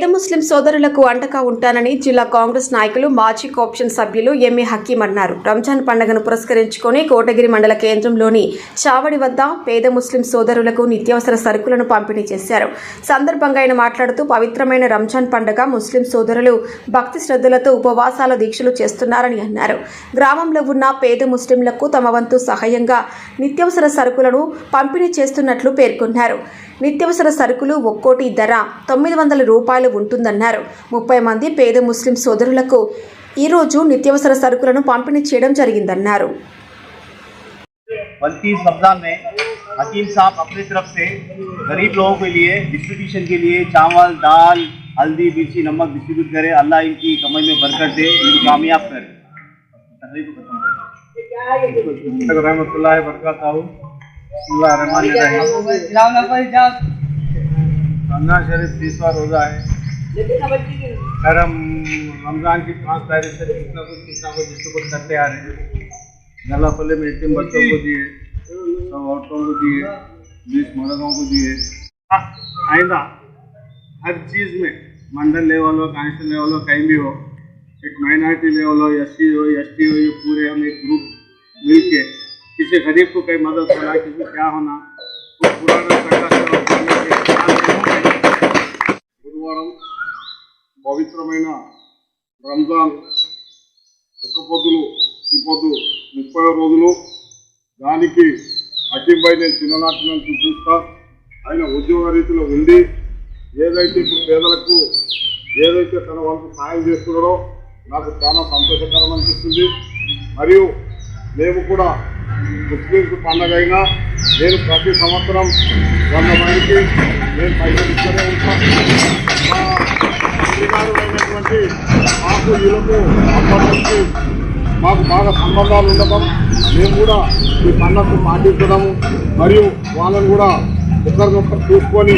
పేద ముస్లిం సోదరులకు అండగా ఉంటానని జిల్లా కాంగ్రెస్ నాయకులు మాజీ కోప్షన్ సభ్యులు ఎంఏ హకీం అన్నారు. రంజాన్ పండుగను పురస్కరించుకొని కోటగిరి మండల కేంద్రంలోని చావడి వద్ద పేద ముస్లిం సోదరులకు నిత్యావసర సరుకులను పంపిణీ చేశారు. సందర్భంగా ఆయన మాట్లాడుతూ పవిత్రమైన రంజాన్ పండుగ ముస్లిం సోదరులు భక్తి శ్రద్ధలతో ఉపవాసాల దీక్షలు చేస్తున్నారని అన్నారు. గ్రామంలో ఉన్న పేద ముస్లింలకు తమ వంతు సహాయంగా నిత్యావసర సరుకులను పంపిణీ చేస్తున్నట్లు పేర్కొన్నారు. నిత్యావసర సరుకులు ఒక్కోటి ధర తొమ్మిది వందల రూపాయలు ఉంటుందన్నారు ముప్పై మంది పేద ముస్లిం సోదరులకు ఈరోజు నిత్యావసర సరుకులను పంపిణీ చేయడం జరిగిందన్నారు बल्कि इस रमज़ान में हकीम साहब अपनी तरफ से गरीब लोगों के लिए डिस्ट्रीब्यूशन के लिए चावल दाल हल्दी मिर्ची नमक डिस्ट्रीब्यूट करे अल्लाह इनकी कमाई में बरकत दे इनको कामयाब करे तकरीर को खत्म करें। रहमतुल्लाह बरकातहू बिस्मिल्लाह रहमान रहीम रमजान शरीफ तीसवा रोज़ा है खैर हम रमज़ान की पाँच तारीख से कुछ ना कुछ ना कुछ करते आ रहे हैं। गला फले में तीन बच्चों को दिए सब औरतों को दिए बीस मर्दों को दिए। हाँ, आइंदा हर चीज़ में मंडल लेवल हो कांस्टेबल लेवल हो कहीं भी हो एक माइनॉरिटी लेवल हो एस सी हो एस टी हो ये पूरे हम एक ग्रुप मिल के किसी गरीब को कहीं मदद होना किसी क्या होना सरकार పవిత్రమైన రంజాన్ ఒక్క పొద్దులు ఈ పొద్దు ముప్పై రోజులు. దానికి అఖింపై నేను చిన్ననాటి నుంచి చూస్తా. ఆయన ఉద్యోగ రీతిలో ఉండి ఏదైతే ఇప్పుడు పేదలకు ఏదైతే తన వంతు సాయం చేస్తున్నాడో నాకు చాలా సంతోషకరం అనిపిస్తుంది. మరియు మేము కూడా ముస్లింస్ పండగ అయినా నేను ప్రతి సంవత్సరం వంద మందికి నేను పైసలు ఇస్తూనే ఉంటాను మా మాకు వీళ్ళకు అప్పటి మాకు బాగా సంబంధాలు ఉండటం. మేము కూడా ఈ పండుగను పాటించడము. మరియు వాళ్ళను కూడా ఒకరినొకరు చూసుకొని